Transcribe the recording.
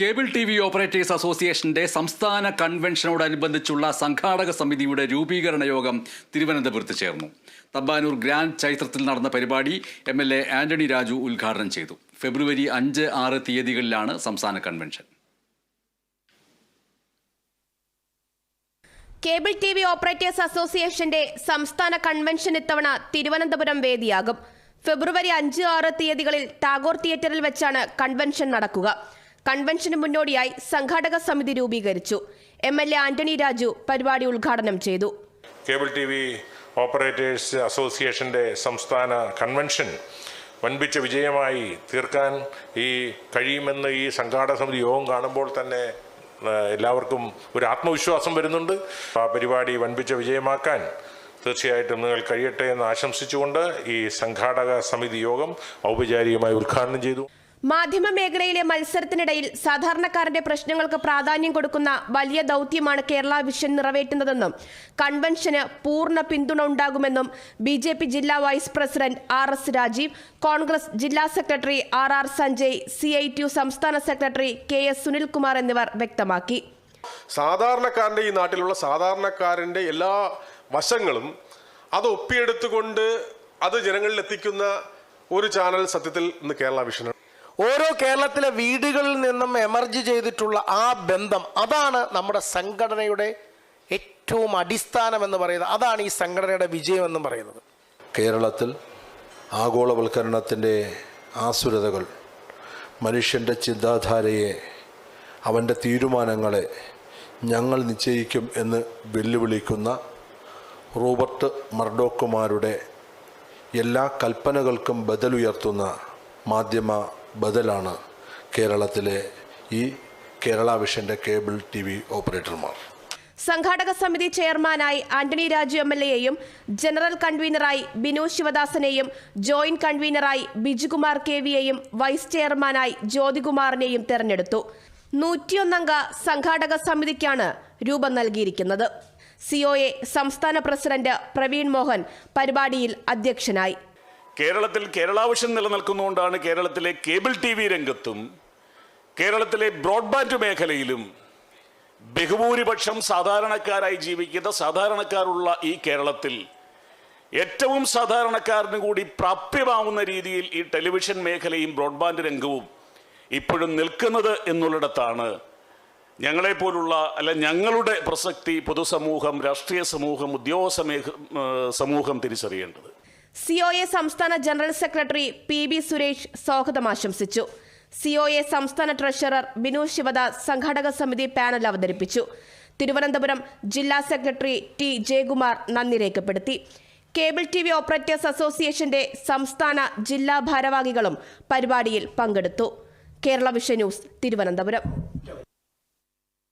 Cable T V operators അസോസിയേഷന്റെ സംസ്ഥാന കൺവെൻഷനോടനുബന്ധിച്ചുള്ള സംഘാടക സമിതിയുടെ രൂപീകരണ യോഗം തിരുവനന്തപുരത്ത് ചേർന്നു. തമ്പാനൂർ ഗ്രാൻഡ് ചൈത്രത്തിൽ നടന്ന പരിപാടി M L A Antony Raju ഉദ്ഘാടനം ചെയ്തു. ഫെബ്രുവരി അഞ്ച് ആറ് തീയതികളിലാണ് സംസ്ഥാന convention. Cable T V operators അസോസിയേഷന്റെ സംസ്ഥാന കൺവെൻഷൻ ഇത്തവണ തിരുവനന്തപുരം വേദിയാകും. ഫെബ്രുവരി അഞ്ച് ആറ് തീയതികളിൽ ടാഗോർ തിയേറ്ററിൽ വെച്ചാണ് കൺവെൻഷൻ നടക്കുക. കൺവെൻഷന് മുന്നോടിയായി സംഘാടക സമിതി രൂപീകരിച്ചു. M L A Antony Raju പരിപാടി ഉദ്ഘാടനം ചെയ്തു. കേബിൾ ടി വി ഓപ്പറേറ്റേഴ്സ് അസോസിയേഷന്റെ സംസ്ഥാന കൺവെൻഷൻ വൻപിച്ച വിജയമായി തീർക്കാൻ ഈ കഴിയുമെന്ന് ഈ സംഘാടക സമിതി യോഗം കാണുമ്പോൾ തന്നെ എല്ലാവർക്കും ഒരു ആത്മവിശ്വാസം വരുന്നുണ്ട്. ആ പരിപാടി വൻപിച്ച വിജയമാക്കാൻ തീർച്ചയായിട്ടും നിങ്ങൾ കഴിയട്ടെ എന്ന് ആശംസിച്ചുകൊണ്ട് ഈ സംഘാടക സമിതി യോഗം ഔപചാരികമായി ഉദ്ഘാടനം ചെയ്തു. മാധ്യമ മേഖലയിലെ മത്സരത്തിനിടയിൽ സാധാരണക്കാരന്റെ പ്രശ്നങ്ങൾക്ക് പ്രാധാന്യം കൊടുക്കുന്ന വലിയ ദൗത്യമാണ് കേരള വിഷൻ നിറവേറ്റുന്നതെന്നും കൺവെൻഷന് പൂർണ പിന്തുണ ഉണ്ടാകുമെന്നും ബി ജെ പി ജില്ലാ vice president R S Rajeev Congress ജില്ലാ secretary R R Sanjay C I T U സംസ്ഥാന സെക്രട്ടറി കെ എസ് സുനിൽകുമാർ എന്നിവർ വ്യക്തമാക്കി. സാധാരണക്കാരന്റെ ഈ നാട്ടിലുള്ള സാധാരണക്കാരന്റെ എല്ലാ വശങ്ങളും അത് ഒപ്പിയെടുത്തുകൊണ്ട് അത് ജനങ്ങളിൽ എത്തിക്കുന്ന ഒരു ചാനൽ സത്യത്തിൽ ഇന്ന് കേരള വിഷനാണ്. ഓരോ കേരളത്തിലെ വീടുകളിൽ നിന്നും എമർജ് ചെയ്തിട്ടുള്ള ആ ബന്ധം അതാണ് നമ്മുടെ സംഘടനയുടെ ഏറ്റവും അടിസ്ഥാനം എന്ന് പറയുന്നത്. അതാണ് ഈ സംഘടനയുടെ വിജയം എന്നും പറയുന്നത്. കേരളത്തിൽ ആഗോളവൽക്കരണത്തിന്റെ ആസുരതകൾ മനുഷ്യന്റെ ചിന്താധാരയെ അവന്റെ തീരുമാനങ്ങളെ ഞങ്ങൾ നിശ്ചയിക്കും എന്ന് വെല്ലുവിളിക്കുന്ന റോബർട്ട് മർഡോക്കുമാരുടെ എല്ലാ കൽപ്പനകൾക്കും ബദലുയർത്തുന്ന മാധ്യമ ബദലാണ് കേരളത്തിലെ ഈ കേരള വിഷന്റെ കേബിൾ ടി വി ഓപ്പറേറ്റർമാർ. സംഘാടക സമിതി ചെയർമാനായി ആന്റണി രാജു എം എൽ എയെയും ജനറൽ കൺവീനറായി ബിനു ശിവദാസനെയും ജോയിന്റ് കൺവീനറായി ബിജുകുമാർ കെ വിയെയും വൈസ് ചെയർമാനായി ജ്യോതികുമാറിനെയും തെരഞ്ഞെടുത്തു. നൂറ്റിയൊന്നംഗ സംഘാടക സമിതിക്കാണ് രൂപം നൽകിയിരിക്കുന്നത്. സിഒഎ സംസ്ഥാന പ്രസിഡന്റ് പ്രവീൺ മോഹൻ പരിപാടിയിൽ അധ്യക്ഷനായി. കേരളത്തിൽ കേരളാവശ്യം നിലനിൽക്കുന്നതുകൊണ്ടാണ് കേരളത്തിലെ കേബിൾ ടി വി രംഗത്തും കേരളത്തിലെ ബ്രോഡ്ബാൻഡ് മേഖലയിലും ബഹുഭൂരിപക്ഷം സാധാരണക്കാരായി ജീവിക്കുന്ന സാധാരണക്കാരുള്ള ഈ കേരളത്തിൽ ഏറ്റവും സാധാരണക്കാരന് കൂടി പ്രാപ്യമാവുന്ന രീതിയിൽ ഈ ടെലിവിഷൻ മേഖലയും ബ്രോഡ്ബാൻഡ് രംഗവും ഇപ്പോഴും നിൽക്കുന്നത് എന്നുള്ളിടത്താണ് ഞങ്ങളെപ്പോലുള്ള അല്ല ഞങ്ങളുടെ പ്രസക്തി പൊതുസമൂഹം രാഷ്ട്രീയ സമൂഹം ഉദ്യോഗ സമൂഹം ഏഹ് സമൂഹം ഒ സിഒഎ സംസ്ഥാന general secretary P B Suresh സ്വാഗതം ആശംസിച്ചു. സിഒഎ സംസ്ഥാന ട്രഷറർ ബിനു ശിവദാസ് സംഘാടക സമിതി പാനൽ അവതരിപ്പിച്ചു. തിരുവനന്തപുരം ജില്ലാ സെക്രട്ടറി ടി ജയകുമാർ നന്ദി രേഖപ്പെടുത്തി. കേബിൾ ടി വി ഓപ്പറേറ്റേഴ്സ് അസോസിയേഷന്റെ സംസ്ഥാന ജില്ലാ ഭാരവാഹികളും പരിപാടിയിൽ പങ്കെടുത്തു. Kerala vision news Thiruvananthapuram.